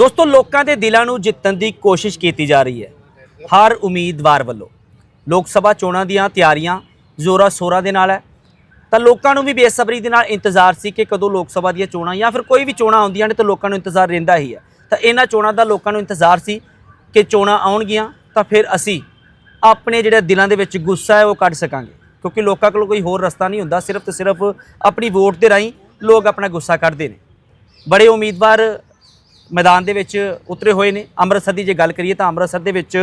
ਦੋਸਤੋ, ਲੋਕਾਂ ਦੇ ਦਿਲਾਂ ਨੂੰ ਜਿੱਤਣ ਦੀ ਕੋਸ਼ਿਸ਼ ਕੀਤੀ ਜਾ ਰਹੀ ਹੈ। ਹਰ ਉਮੀਦਵਾਰ ਵੱਲੋਂ। ਲੋਕ ਸਭਾ ਚੋਣਾਂ ਦੀਆਂ ਤਿਆਰੀਆਂ ਜ਼ੋਰਾ ਸ਼ੋਰਾਂ ਦੇ ਨਾਲ ਹੈ। ਤਾਂ ਲੋਕਾਂ ਨੂੰ ਵੀ ਬੇਸਬਰੀ ਦੇ ਨਾਲ ਇੰਤਜ਼ਾਰ ਸੀ ਕਿ ਕਦੋਂ ਲੋਕ ਸਭਾ ਦੀਆਂ ਚੋਣਾਂ ਜਾਂ ਫਿਰ ਕੋਈ ਵੀ ਚੋਣਾਂ ਆਉਂਦੀਆਂ ਨੇ ਤਾਂ ਲੋਕਾਂ ਨੂੰ ਇੰਤਜ਼ਾਰ ਰਹਿੰਦਾ ਹੀ ਹੈ। ਤਾਂ ਇਹਨਾਂ ਚੋਣਾਂ ਦਾ ਲੋਕਾਂ ਨੂੰ ਇੰਤਜ਼ਾਰ ਸੀ ਕਿ ਚੋਣਾਂ ਆਉਣਗੀਆਂ, ਤਾਂ ਫਿਰ ਅਸੀਂ ਆਪਣੇ ਜਿਹੜੇ ਦਿਲਾਂ ਦੇ ਵਿੱਚ ਗੁੱਸਾ ਹੈ ਉਹ ਕੱਢ ਸਕਾਂਗੇ। ਕਿਉਂਕਿ ਲੋਕਾਂ ਕੋਲ ਕੋਈ ਹੋਰ ਰਸਤਾ ਨਹੀਂ ਹੁੰਦਾ, ਸਿਰਫ ਤੇ ਸਿਰਫ ਆਪਣੀ ਵੋਟ ਦੇ ਰਾਹੀਂ ਲੋਕ ਆਪਣਾ ਗੁੱਸਾ ਕੱਢਦੇ ਨੇ। ਬੜੇ ਉਮੀਦਵਾਰ ਮੈਦਾਨ ਦੇ ਵਿੱਚ ਉਤਰੇ ਹੋਏ ਨੇ। ਅੰਮ੍ਰਿਤਸਰ ਦੀ ਜੇ ਗੱਲ ਕਰੀਏ ਤਾਂ ਅੰਮ੍ਰਿਤਸਰ ਦੇ ਵਿੱਚ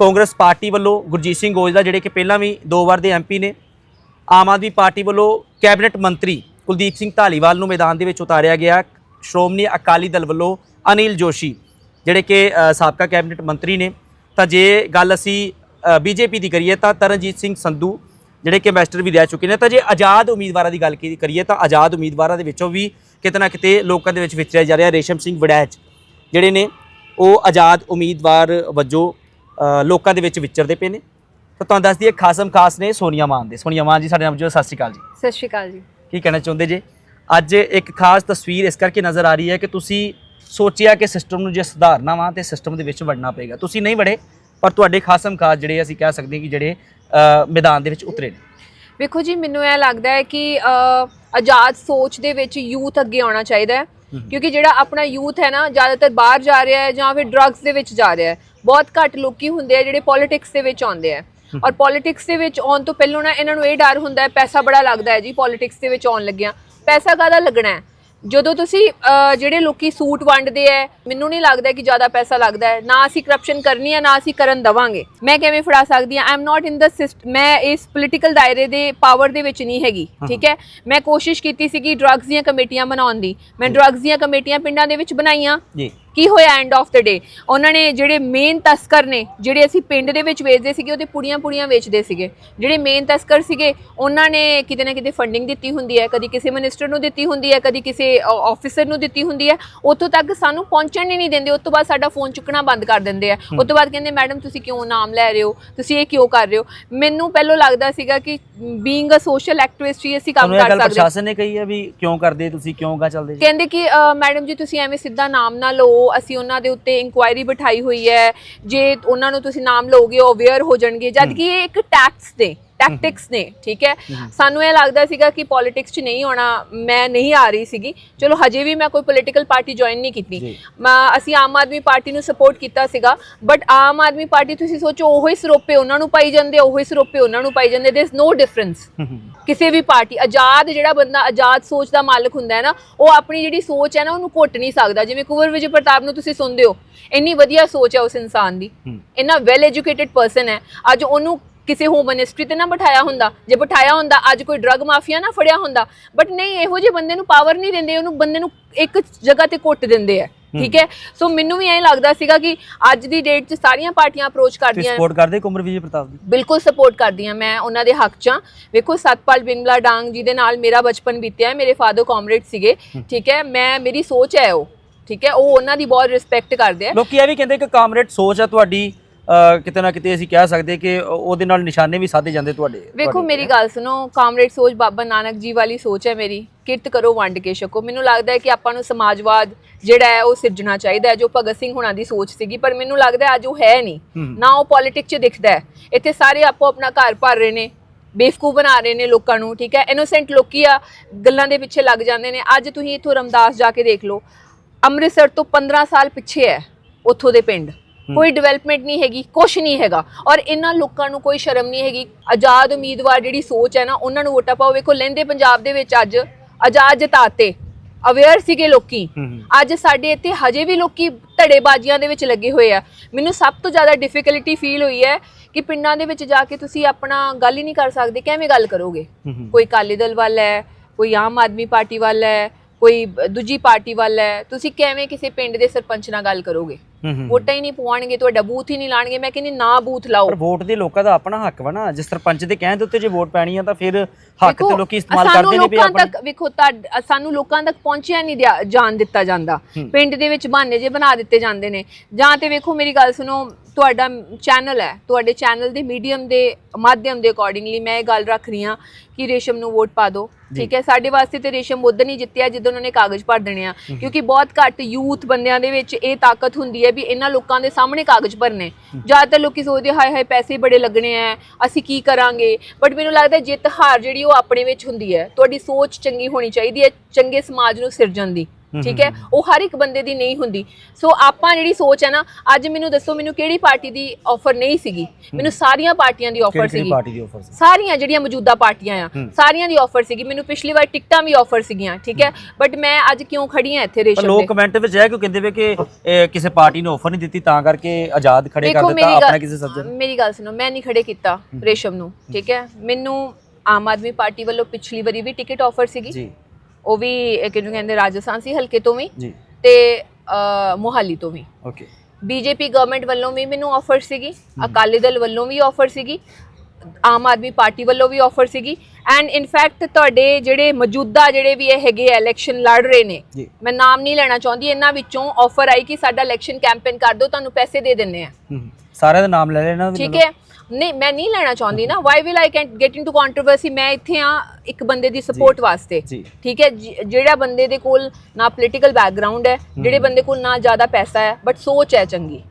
ਕਾਂਗਰਸ ਪਾਰਟੀ ਵੱਲੋਂ ਗੁਰਜੀਤ ਸਿੰਘ ਗੋਜਲਾ ਜਿਹੜੇ ਕਿ ਪਹਿਲਾਂ ਵੀ ਦੋ ਵਾਰ ਦੇ ਐਮਪੀ ਨੇ, ਆਮ ਆਦਮੀ ਪਾਰਟੀ ਵੱਲੋਂ ਕੈਬਨਿਟ ਮੰਤਰੀ ਕੁਲਦੀਪ ਸਿੰਘ ਢਾਲੀਵਾਲ ਨੂੰ ਮੈਦਾਨ ਦੇ ਵਿੱਚ ਉਤਾਰਿਆ ਗਿਆ। ਸ਼੍ਰੋਮਣੀ ਅਕਾਲੀ ਦਲ ਵੱਲੋਂ ਅਨਿਲ ਜੋਸ਼ੀ, ਜਿਹੜੇ ਕਿ ਸਾਬਕਾ ਕੈਬਨਿਟ ਮੰਤਰੀ ਨੇ। ਤਾਂ ਜੇ ਗੱਲ ਅਸੀਂ ਬੀਜੇਪੀ ਦੀ ਕਰੀਏ ਤਾਂ ਤਰਨਜੀਤ ਸਿੰਘ ਸੰਧੂ ਜਿਹੜੇ ਕਿ ਮਾਸਟਰ ਵੀ ਰਹਿ ਚੁੱਕੇ ਨੇ ਤਾਂ ਜੇ ਆਜ਼ਾਦ ਉਮੀਦਵਾਰਾਂ ਦੀ ਗੱਲ ਕਰੀਏ ਤਾਂ ਆਜ਼ਾਦ ਉਮੀਦਵਾਰਾਂ ਦੇ ਵਿੱਚੋਂ ਵੀ ਕਿਤੇ ਨਾ ਕਿਤੇ ਲੋਕਾਂ ਦੇ ਵਿੱਚ ਵਿਚਰਿਆ ਜਾ ਰਿਹਾ ਰੇਸ਼ਮ ਸਿੰਘ ਵੜੈਚ ਜਿਹੜੇ ਨੇ ਉਹ ਆਜ਼ਾਦ ਉਮੀਦਵਾਰ ਵਜੋਂ ਲੋਕਾਂ ਦੇ ਵਿੱਚ ਵਿਚਰਦੇ ਪਏ ਨੇ। ਤਾਂ ਤੁਹਾਨੂੰ ਦੱਸ ਦਈਏ ਖਾਸਮ ਖਾਸ ਨੇ ਸੋਨੀਆ ਮਾਨ ਦੇ। ਸੋਨੀਆ ਮਾਨ ਜੀ ਸਾਡੇ ਨਾਲ ਜੋ ਸਤਿ ਸ਼੍ਰੀ ਅਕਾਲ ਜੀ। ਸਤਿ ਸ਼੍ਰੀ ਅਕਾਲ ਜੀ। ਕੀ ਕਹਿਣਾ ਚਾਹੁੰਦੇ ਜੇ? ਅੱਜ ਇੱਕ ਖਾਸ ਤਸਵੀਰ ਇਸ ਕਰਕੇ ਨਜ਼ਰ ਆ ਰਹੀ ਹੈ ਕਿ ਤੁਸੀਂ ਸੋਚਿਆ ਕਿ ਸਿਸਟਮ ਨੂੰ ਜੇ ਸੁਧਾਰਨਾ ਵਾ ਤੇ ਸਿਸਟਮ ਦੇ ਵਿੱਚ ਵੜਨਾ ਪਏਗਾ। ਤੁਸੀਂ ਨਹੀਂ ਵੜੇ ਪਰ ਤੁਹਾਡੇ ਖਾਸਮ ਖਾਸ ਜਿਹੜੇ ਅਸੀਂ ਕਹਿ ਸਕਦੇ ਹਾਂ ਕਿ ਜਿਹੜੇ ਮੈਦਾਨ ਦੇ ਵਿੱਚ ਉਤਰੇ ਨੇ। ਵੇਖੋ ਜੀ ਮੈਨੂੰ ਇਹ ਲੱਗਦਾ ਹੈ ਕਿ ਆਜ਼ਾਦ ਸੋਚ ਦੇ ਵਿੱਚ ਯੂਥ ਅੱਗੇ ਆਉਣਾ ਚਾਹੀਦਾ ਹੈ। ਕਿਉਂਕਿ ਜਿਹੜਾ ਆਪਣਾ ਯੂਥ ਹੈ ਨਾ ਜ਼ਿਆਦਾਤਰ ਬਾਹਰ ਜਾ ਰਿਹਾ ਹੈ ਜਾਂ ਫਿਰ ਡਰੱਗਸ ਦੇ ਵਿੱਚ ਜਾ ਰਿਹਾ ਹੈ। ਬਹੁਤ ਘੱਟ ਲੋਕੀ ਹੁੰਦੇ ਆ ਜਿਹੜੇ ਪੋਲਿਟਿਕਸ ਦੇ ਵਿੱਚ ਆਉਂਦੇ ਆ। ਔਰ ਪੋਲਿਟਿਕਸ ਦੇ ਵਿੱਚ ਆਉਣ ਤੋਂ ਪਹਿਲਾਂ ਨਾ ਇਹਨਾਂ ਨੂੰ ਇਹ ਡਰ ਹੁੰਦਾ ਹੈ ਪੈਸਾ ਬੜਾ ਲੱਗਦਾ ਹੈ ਜੀ ਪੋਲਿਟਿਕਸ ਦੇ ਵਿੱਚ ਆਉਣ ਲੱਗਿਆ। ਪੈਸਾ ਕਾਹਦਾ ਲੱਗਣਾ ਹੈ? ਜਦੋਂ ਤੁਸੀਂ ਜਿਹੜੇ ਲੋਕੀ ਸੂਟ ਵੰਡਦੇ ਐ ਮੈਨੂੰ ਨਹੀਂ ਲੱਗਦਾ ਕਿ ਜ਼ਿਆਦਾ ਪੈਸਾ ਲੱਗਦਾ ਹੈ ਨਾ ਅਸੀਂ ਕਰਪਸ਼ਨ ਕਰਨੀ ਹੈ ਨਾ ਅਸੀਂ ਕਰਨ ਦਵਾਂਗੇ। ਮੈਂ ਕਿਵੇਂ ਫੜਾ ਸਕਦੀ ਆਈ ਐਮ ਨਾਟ ਇਨ ਦਾ ਮੈਂ ਇਸ ਪੋਲੀਟੀਕਲ ਦਾਇਰੇ ਦੇ ਪਾਵਰ ਦੇ ਵਿੱਚ ਨਹੀਂ ਹੈਗੀ ਠੀਕ ਹੈ ਮੈਂ ਕੋਸ਼ਿਸ਼ ਕੀਤੀ ਸੀ ਕਿ ਡਰੱਗਸ ਦੀਆਂ ਕਮੇਟੀਆਂ ਬਣਾਉਣ ਦੀ। ਮੈਂ ਡਰੱਗਸ ਦੀਆਂ ਕਮੇਟੀਆਂ ਪਿੰਡਾਂ ਦੇ ਵਿੱਚ ਬਣਾਈਆਂ। ਜੀ। ਕੀ ਹੋਇਆ ਐਂਡ ਆਫ ਦ ਡੇ ਉਹਨਾਂ ਨੇ ਜਿਹੜੇ ਮੇਨ ਤਸਕਰ ਨੇ ਜਿਹੜੇ ਅਸੀਂ ਪਿੰਡ ਦੇ ਵਿੱਚ ਵੇਚਦੇ ਸੀਗੇ ਉਹਦੇ ਪੁੜੀਆਂ ਪੁੜੀਆਂ ਵੇਚਦੇ ਸੀਗੇ। ਜਿਹੜੇ ਮੇਨ ਤਸਕਰ ਸੀਗੇ ਉਹਨਾਂ ਨੇ ਕਿਤੇ ਨਾ ਕਿਤੇ ਫੰਡਿੰਗ ਦਿੱਤੀ ਹੁੰਦੀ ਹੈ ਕਦੀ ਕਿਸੇ ਮਿਨਿਸਟਰ ਨੂੰ ਦਿੱਤੀ ਹੁੰਦੀ ਹੈ ਕਦੀ ਕਿਸੇ ਆਫੀਸਰ ਨੂੰ ਦਿੱਤੀ ਹੁੰਦੀ ਹੈ। ਉੱਥੋਂ ਤੱਕ ਸਾਨੂੰ ਪਹੁੰਚਣ ਹੀ ਨਹੀਂ ਦਿੰਦੇ ਉਸ ਤੋਂ ਬਾਅਦ ਸਾਡਾ ਫੋਨ ਚੁੱਕਣਾ ਬੰਦ ਕਰ ਦਿੰਦੇ ਆ। ਉਸ ਤੋਂ ਬਾਅਦ ਕਹਿੰਦੇ ਮੈਡਮ ਤੁਸੀਂ ਕਿਉਂ ਨਾਮ ਲੈ ਰਹੇ ਹੋ? ਤੁਸੀਂ ਇਹ ਕਿਉਂ ਕਰ ਰਹੇ ਹੋ? ਮੈਨੂੰ ਪਹਿਲਾਂ ਲੱਗਦਾ ਸੀਗਾ ਕਿ ਬੀਇੰਗ ਅ ਸੋਸ਼ਲ ਐਕਟਿਵਿਸਟ ਹੀ ਅਸੀਂ ਕੰਮ ਕਰ ਸਕਦੇ। ਪ੍ਰਸ਼ਾਸਨ ਨੇ ਕਹੀ ਹੈ ਵੀ ਕਿਉਂ ਕਰਦੇ ਤੁਸੀਂ ਕਿਉਂ ਗਾ ਚੱਲਦੇ ਜੀ? ਕਹਿੰਦੇ ਕਿ ਮੈਡਮ ਜੀ ਤੁਸੀਂ ਐਵੇਂ ਸਿੱਧਾ ਨਾਮ ਨਾ ਲਓ ਅਸੀਂ ਉਹਨਾਂ ਦੇ ਉੱਤੇ ਇਨਕੁਆਇਰੀ ਬਿਠਾਈ ਹੋਈ ਹੈ। ਜੇ ਉਹਨਾਂ ਨੂੰ ਤੁਸੀਂ ਨਾਮ ਲਓਗੇ ਉਹ ਅਵੇਅਰ ਹੋ ਜਾਣਗੇ। ਜਦ ਕਿ ਇਹ ਇੱਕ ਟੈਕਸ ਨੇ ਟੈਕਟਿਕਸ ਨੇ ਠੀਕ ਹੈ? ਸਾਨੂੰ ਇਹ ਲੱਗਦਾ ਸੀਗਾ ਕਿ ਪੋਲਿਟਿਕਸ 'ਚ ਨਹੀਂ ਆਉਣਾ ਮੈਂ ਨਹੀਂ ਆ ਰਹੀ ਸੀਗੀ। ਚਲੋ ਹਜੇ ਵੀ ਮੈਂ ਕੋਈ ਪੋਲੀਟੀਕਲ ਪਾਰਟੀ ਜੁਆਇਨ ਨਹੀਂ ਕੀਤੀ। ਅਸੀਂ ਆਮ ਆਦਮੀ ਪਾਰਟੀ ਨੂੰ ਸਪੋਰਟ ਕੀਤਾ ਸੀਗਾ ਬਟ ਆਮ ਆਦਮੀ ਪਾਰਟੀ ਤੁਸੀਂ ਸੋਚੋ ਉਹੋ ਹੀ ਸਰੋਪੇ ਉਹਨਾਂ ਨੂੰ ਪਾਈ ਜਾਂਦੇ ਉਹੋ ਹੀ ਸਰੋਪੇ ਉਹਨਾਂ ਨੂੰ ਪਾਈ ਜਾਂਦੇ ਦੇਰ ਇਜ਼ ਨੋ ਡਿਫਰੈਂਸ ਕਿਸੇ ਵੀ ਪਾਰਟੀ ਆਜ਼ਾਦ ਜਿਹੜਾ ਬੰਦਾ ਆਜ਼ਾਦ ਸੋਚ ਦਾ ਮਾਲਕ ਹੁੰਦਾ ਹੈ ਨਾ ਉਹ ਆਪਣੀ ਜਿਹੜੀ ਸੋਚ ਹੈ ਨਾ ਉਹਨੂੰ ਘੁੱਟ ਨਹੀਂ ਸਕਦਾ। ਜਿਵੇਂ ਕੁੰਵਰ ਵਿਜੇ ਪ੍ਰਤਾਪ ਨੂੰ ਤੁਸੀਂ ਸੁਣਦੇ ਹੋ ਇੰਨੀ ਵਧੀਆ ਸੋਚ ਹੈ ਉਸ ਇਨਸਾਨ ਦੀ। ਇੰਨਾ ਵੈਲ ਐਜੂਕੇਟਿਡ ਪਰਸਨ ਹੈ। ਅੱਜ ਉਹਨੂੰ ਕਿਸੇ ਹੋਮ ਮਿਨਿਸਟਰੀ ਤੇ ਨਾ ਬਿਠਾਇਆ ਹੁੰਦਾ। ਜੇ ਬਿਠਾਇਆ ਹੁੰਦਾ ਅੱਜ ਕੋਈ ਡਰੱਗ ਮਾਫੀਆ ਨਾ ਫੜਿਆ ਹੁੰਦਾ। ਬਟ ਨਹੀਂ ਇਹੋ ਜਿਹੇ ਬੰਦੇ ਨੂੰ ਪਾਵਰ ਨਹੀਂ ਦਿੰਦੇ ਉਹਨੂੰ ਬੰਦੇ ਨੂੰ ਇੱਕ ਜਗ੍ਹਾ ਤੇ ਘੁੱਟ ਦਿੰਦੇ ਆ ਠੀਕ ਹੈ? ਸੋ ਮੈਨੂੰ ਵੀ ਐਂ ਲੱਗਦਾ ਸੀਗਾ ਕਿ ਅੱਜ ਦੀ ਡੇਟ 'ਚ ਸਾਰੀਆਂ ਪਾਰਟੀਆਂ ਅਪਰੋਚ ਕਰਦੀਆਂ ਸਪੋਰਟ ਕਰਦੇ ਕੁਮਰ ਵਿਜੇ ਪ੍ਰਤਾਪ ਦੀ? ਬਿਲਕੁਲ ਸਪੋਰਟ ਕਰਦੀ ਹਾਂ ਮੈਂ ਉਹਨਾਂ ਦੇ ਹੱਕ 'ਚ ਹਾਂ। ਵੇਖੋ ਸਤਪਾਲ ਬਿੰਗਲਾ ਡਾਂਗ ਜੀ ਦੇ ਨਾਲ ਮੇਰਾ ਬਚਪਨ ਬੀਤਿਆ ਹੈ ਮੇਰੇ ਫਾਦਰ ਕਾਮਰੇਡ ਸੀਗੇ ਠੀਕ ਹੈ? ਮੈਂ ਮੇਰੀ ਸੋਚ ਹੈ ਉਹ ਠੀਕ ਹੈ? ਉਹ ਉਹਨਾਂ ਦੀ ਬਹੁਤ ਰਿਸਪੈਕਟ ਕਰਦੇ ਆ। ਲੋਕੀ ਇਹ ਵੀ ਕਹਿੰਦੇ ਕਿ ਕਾਮਰੇਡ ਸੋਚ ਆ ਤੁਹਾਡੀ ਕਿਤੇ ਨਾ ਕਿਤੇ ਅਸੀਂ ਕਹਿ ਸਕਦੇ ਕਿ ਉਹਦੇ ਨਾਲ ਨਿਸ਼ਾਨੇ ਵੀ ਸਾਧੇ ਜਾਂਦੇ ਤੁਹਾਡੇ ਵੇਖੋ। ਮੇਰੀ ਗੱਲ ਸੁਣੋ ਕਾਮਰੇਡ ਸੋਚ ਬਾਬਾ ਨਾਨਕ ਜੀ ਵਾਲੀ ਸੋਚ ਹੈ ਮੇਰੀ। ਕਿਰਤ ਕਰੋ ਵੰਡ ਕੇ ਛਕੋ। ਮੈਨੂੰ ਲੱਗਦਾ ਹੈ ਕਿ ਆਪਾਂ ਨੂੰ ਸਮਾਜਵਾਦ ਜਿਹੜਾ ਹੈ ਉਹ ਸਿਰਜਣਾ ਚਾਹੀਦਾ ਹੈ ਜੋ ਭਗਤ ਸਿੰਘ ਹੁਣਾਂ ਦੀ ਸੋਚ ਸੀਗੀ। ਪਰ ਮੈਨੂੰ ਲੱਗਦਾ ਅੱਜ ਉਹ ਹੈ ਨਹੀਂ। ਨਾ ਉਹ ਪੋਲਿਟਿਕਸ 'ਚ ਦਿਖਦਾ ਹੈ। ਇੱਥੇ ਸਾਰੇ ਆਪੋ ਆਪਣਾ ਘਰ ਭਰ ਰਹੇ ਨੇ। ਬੇਵਕੂਫ ਬਣਾ ਰਹੇ ਨੇ ਲੋਕਾਂ ਨੂੰ ਠੀਕ ਹੈ? ਇਨੋਸੈਂਟ ਲੋਕੀ ਆ ਗੱਲਾਂ ਦੇ ਪਿੱਛੇ ਲੱਗ ਜਾਂਦੇ ਨੇ। ਅੱਜ ਤੁਸੀਂ ਇੱਥੋਂ ਰਮਦਾਸ ਜਾ ਕੇ ਦੇਖ ਲਓ। ਅੰਮ੍ਰਿਤਸਰ ਤੋਂ 15 ਸਾਲ ਪਿੱਛੇ ਹੈ ਉੱਥੋਂ ਦੇ ਪਿੰਡ। ਕੋਈ ਡਿਵੈਲਪਮੈਂਟ ਨਹੀਂ ਹੈਗੀ ਕੁਛ ਨਹੀਂ ਹੈਗਾ। ਔਰ ਇਹਨਾਂ ਲੋਕਾਂ ਨੂੰ ਕੋਈ ਸ਼ਰਮ ਨਹੀਂ ਹੈਗੀ। ਆਜ਼ਾਦ ਉਮੀਦਵਾਰ ਜਿਹੜੀ ਸੋਚ ਹੈ ਨਾ ਉਹਨਾਂ ਨੂੰ ਵੋਟਾਂ ਪਾਓ। ਵੇਖੋ ਲਹਿੰਦੇ ਪੰਜਾਬ ਦੇ ਵਿੱਚ ਅੱਜ ਆਜ਼ਾਦ ਜਤਾਤੇ। ਅਵੇਅਰ ਸੀਗੇ ਲੋਕੀ। ਅੱਜ ਸਾਡੇ ਇੱਥੇ ਹਜੇ ਵੀ ਲੋਕੀ ਧੜੇਬਾਜ਼ੀਆਂ ਦੇ ਵਿੱਚ ਲੱਗੇ ਹੋਏ ਆ। ਮੈਨੂੰ ਸਭ ਤੋਂ ਜ਼ਿਆਦਾ ਡਿਫਿਕਲਟੀ ਫੀਲ ਹੋਈ ਹੈ ਕਿ ਪਿੰਡਾਂ ਦੇ ਵਿੱਚ ਜਾ ਕੇ ਤੁਸੀਂ ਆਪਣਾ ਗੱਲ ਹੀ ਨਹੀਂ ਕਰ ਸਕਦੇ। ਕਿਵੇਂ ਗੱਲ ਕਰੋਗੇ। ਕੋਈ ਅਕਾਲੀ ਦਲ ਵੱਲ ਹੈ ਕੋਈ ਆਮ ਆਦਮੀ ਪਾਰਟੀ ਵੱਲ ਹੈ ਕੋਈ ਦੂਜੀ ਪਾਰਟੀ ਵੱਲ ਹੈ। ਤੁਸੀਂ ਕਿਵੇਂ ਕਿਸੇ ਪਿੰਡ ਦੇ ਸਰਪੰਚ ਨਾਲ ਗੱਲ ਕਰੋਗੇ। ਵੋਟਾਂ ਹੀ ਨਹੀਂ ਪਵਾਉਣਗੇ ਤੁਹਾਡਾ ਬੂਥ ਹੀ ਨਹੀਂ ਲਾਣਗੇ। ਮੈਂ ਕਹਿੰਦੀ ਨਾ ਬੂਥ ਲਾਓ। ਪਰ ਵੋਟ ਦੇ ਲੋਕਾਂ ਦਾ ਆਪਣਾ ਹੱਕ ਵਾ ਨਾ। ਜਿਸ ਸਰਪੰਚ ਦੇ ਕਹਿਣ ਦੇ ਉੱਤੇ ਜੇ ਵੋਟ ਪੈਣੀ ਆ ਤਾਂ ਫਿਰ ਹੱਕ ਤੇ ਲੋਕੀ ਇਸਤੇਮਾਲ ਕਰਦੇ ਨੇ ਵੀ ਲੋਕਾਂ ਆਪਣੇ ਤੱਕ ਵੇਖੋ ਸਾਨੂੰ ਲੋਕਾਂ ਤੱਕ ਪਹੁੰਚਿਆ ਨਹੀਂ ਜਾਣ ਦਿੱਤਾ ਜਾਂਦਾ। ਪਿੰਡ ਦੇ ਵਿੱਚ ਬਹਾਨੇ ਜੇ ਬਣਾ ਦਿੱਤੇ ਜਾਂਦੇ ਨੇ। ਜਾਂ ਤੇ ਵੇਖੋ ਮੇਰੀ ਗੱਲ ਸੁਣੋ ਤੁਹਾਡਾ ਚੈਨਲ ਹੈ ਤੁਹਾਡੇ ਚੈਨਲ ਦੇ ਮੀਡੀਅਮ ਦੇ ਮਾਧਿਅਮ ਦੇ ਅਕੋਰਡਿੰਗਲੀ ਮੈਂ ਇਹ ਗੱਲ ਰੱਖ ਰਹੀ ਹਾਂ ਕਿ ਰੇਸ਼ਮ ਨੂੰ ਵੋਟ ਪਾ ਦਿਓ ਠੀਕ ਹੈ? ਸਾਡੇ ਵਾਸਤੇ ਤੇ ਰੇਸ਼ਮ ਉਦੋਂ ਨਹੀਂ ਜਿੱਤਿਆ ਜਦੋਂ ਉਹਨਾਂ ਨੇ ਕਾਗਜ਼ ਭਰ ਦੇਣੇ ਆ ਕਿਉਂਕਿ ਬਹੁਤ ਘੱਟ ਯੂਥ ਬੰਦਿਆਂ ਦੇ ਵਿੱਚ ਇਹ ਤਾਕਤ ਹੁੰਦੀ ਹੈ ਵੀ ਇਹਨਾਂ ਲੋਕਾਂ ਦੇ ਸਾਹਮਣੇ ਕਾਗਜ਼ ਭਰਨੇ। ਜ਼ਿਆਦਾਤਰ ਲੋਕੀ ਸੋਚਦੇ ਹਾਏ ਹਾਏ ਪੈਸੇ ਬੜੇ ਲੱਗਣੇ ਆ ਅਸੀਂ ਕੀ ਕਰਾਂਗੇ? ਬਟ ਮੈਨੂੰ ਲੱਗਦਾ ਜਿੱਤ ਹਾਰ ਜਿਹੜੀ ਉਹ ਆਪਣੇ ਵਿੱਚ ਹੁੰਦੀ ਹੈ ਤੁਹਾਡੀ ਸੋਚ ਚੰਗੀ ਹੋਣੀ ਚਾਹੀਦੀ ਹੈ ਚੰਗੇ ਸਮਾਜ ਨੂੰ ਸਿਰਜਣ ਦੀ। ਠੀਕ ਹੈ? ਉਹ ਹਰ ਇੱਕ ਬੰਦੇ ਦੀ ਨਹੀਂ ਹੁੰਦੀ। ਸੋ ਆਪਾਂ ਜਿਹੜੀ ਸੋਚ ਹੈ ਨਾ ਅੱਜ ਮੈਨੂੰ ਦੱਸੋ ਮੈਨੂੰ ਕਿਹੜੀ ਪਾਰਟੀ ਦੀ ਆਫਰ ਨਹੀਂ ਸੀਗੀ? ਮੈਨੂੰ ਸਾਰੀਆਂ ਪਾਰਟੀਆਂ ਦੀ ਆਫਰ ਸੀਗੀ। ਪਾਰਟੀ ਦੀ ਆਫਰ ਸੀ? ਸਾਰੀਆਂ ਜਿਹੜੀਆਂ ਮੌਜੂਦਾ ਪਾਰਟੀਆਂ ਆ ਹੂੰ। ਸਾਰੀਆਂ ਦੀ ਆਫਰ ਸੀਗੀ। ਮੈਨੂੰ ਪਿਛਲੀ ਵਾਰ ਟਿਕਟਾਂ ਵੀ ਆਫਰ ਸੀਗੀਆਂ ਠੀਕ ਹੈ? ਬਟ ਮੈਂ ਅੱਜ ਕਿਉਂ ਖੜੀ ਆ ਇੱਥੇ ਰੇਸ਼ਮ ਲੋਕ ਕਮੈਂਟ ਵਿੱਚ ਇਹ ਕਿਉਂ ਕਹਿੰਦੇ ਵੇ ਕਿ ਕਿਸੇ ਪਾਰਟੀ ਨੇ ਆਫਰ ਨਹੀਂ ਦਿੱਤੀ ਤਾਂ ਕਰਕੇ ਆਜ਼ਾਦ ਖੜੇ ਕਰ ਦਿੱਤਾ ਆਪਣਾ ਕਿਸੇ ਸਬਜੈਕਟ ਮੇਰੀ ਗੱਲ ਸੁਣੋ ਮੈਂ ਨਹੀਂ ਖੜੇ ਕੀਤਾ ਰੇਸ਼ਮ ਨੂੰ ਠੀਕ ਹੈ? ਮੈਨੂੰ ਆਮ ਆਦਮੀ ਪਾਰਟੀ ਵੱਲੋਂ ਪਿਛਲੀ ਵਾਰੀ ਵੀ ਟਿਕਟ ਆਫਰ ਸੀਗੀ। ਜੀ। ਉਹ ਵੀ ਕਿਹਨੂੰ ਕਹਿੰਦੇ ਰਾਜਸਥਾਨ ਸੀ ਹਲਕੇ ਤੋਂ ਵੀ ਜੀ। ਤੇ ਮੋਹਾਲੀ ਤੋਂ ਵੀ। ਓਕੇ ਬੀਜੇਪੀ ਗਵਰਨਮੈਂਟ ਵੱਲੋਂ ਵੀ ਮੈਨੂੰ ਆਫਰ ਸੀਗੀ। ਅਕਾਲੀ ਦਲ ਵੱਲੋਂ ਵੀ ਆਫਰ ਸੀਗੀ। ਆਮ ਆਦਮੀ ਪਾਰਟੀ ਵੱਲੋਂ ਵੀ ਆਫਰ ਸੀਗੀ। ਐਂਡ ਇਨਫੈਕਟ ਤੁਹਾਡੇ ਜਿਹੜੇ ਮੌਜੂਦਾ ਜਿਹੜੇ ਵੀ ਇਹ ਹੈਗੇ ਇਲੈਕਸ਼ਨ ਲੜ ਰਹੇ ਨੇ ਮੈਂ ਨਾਮ ਨਹੀਂ ਲੈਣਾ ਚਾਹੁੰਦੀ। ਇਹਨਾਂ ਵਿੱਚੋਂ ਆਫਰ ਆਈ ਕਿ ਸਾਡਾ ਇਲੈਕਸ਼ਨ ਕੈਂਪੇਨ ਕਰ ਦਿਓ ਤੁਹਾਨੂੰ ਪੈਸੇ ਦੇ ਦਿੰਨੇ ਆ। ਸਾਰਿਆਂ ਦਾ ਨਾਮ ਲੈ ਲੈਣਾ। ਠੀਕ ਹੈ? ਨਹੀਂ ਮੈਂ ਨਹੀਂ ਲੈਣਾ ਚਾਹੁੰਦੀ ਨਾ। Why will I can get into controversy ਮੈਂ ਇੱਥੇ ਆ ਇੱਕ ਬੰਦੇ ਦੀ ਸਪੋਰਟ ਵਾਸਤੇ। ਠੀਕ ਹੈ? ਜਿਹੜਾ ਬੰਦੇ ਦੇ ਕੋਲ ਨਾ ਪੋਲੀਟੀਕਲ ਬੈਕਗ੍ਰਾਉਂਡ ਹੈ ਜਿਹੜੇ ਬੰਦੇ ਕੋਲ ਨਾ ਜ਼ਿਆਦਾ ਪੈਸਾ ਹੈ ਬਟ ਸੋਚ ਹੈ ਚੰਗੀ।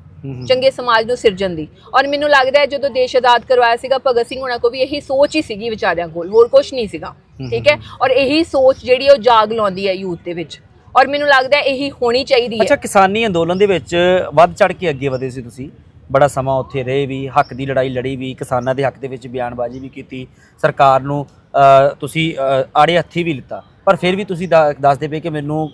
ਚੰਗੇ ਸਮਾਜ ਨੂੰ ਸਿਰਜਣ ਦੀ। ਔਰ ਮੈਨੂੰ ਲੱਗਦਾ ਹੈ ਜਦੋਂ ਦੇਸ਼ ਆਜ਼ਾਦ ਕਰਵਾਇਆ ਸੀਗਾ ਭਗਤ ਸਿੰਘ ਹੋਣਾ ਕੋ ਵੀ ਇਹੀ ਸੋਚ ਹੀ ਸੀਗੀ ਵਿਚਾਰਿਆਂ ਕੋਲ ਹੋਰ ਕੁਝ ਨਹੀਂ ਸੀਗਾ। ਠੀਕ ਹੈ? ਔਰ ਇਹੀ ਸੋਚ ਜਿਹੜੀ ਉਹ ਜਾਗ ਲਾਉਂਦੀ ਹੈ ਯੂਥ ਦੇ ਵਿੱਚ। ਔਰ ਮੈਨੂੰ ਲੱਗਦਾ ਹੈ ਇਹੀ ਹੋਣੀ ਚਾਹੀਦੀ ਅੱਛਾ ਹੈ ਕਿਸਾਨੀ ਅੰਦੋਲਨ ਦੇ ਵਿੱਚ ਵੱਧ ਚੜ ਕੇ ਅੱਗੇ ਵਧੇ ਸੀ ਤੁਸੀਂ? ਬੜਾ ਸਮਾਂ ਉੱਥੇ ਰਹੇ ਵੀ ਹੱਕ ਦੀ ਲੜਾਈ ਲੜੀ ਵੀ ਕਿਸਾਨਾਂ ਦੇ ਹੱਕ ਦੇ ਵਿੱਚ ਬਿਆਨਬਾਜ਼ੀ ਵੀ ਕੀਤੀ ਸਰਕਾਰ ਨੂੰ ਤੁਸੀਂ ਆੜੇ ਹੱਥੀ ਵੀ ਲਿੱਤਾ। ਪਰ ਫਿਰ ਵੀ ਤੁਸੀਂ ਦੱਸਦੇ ਪਏ ਕਿ ਮੈਨੂੰ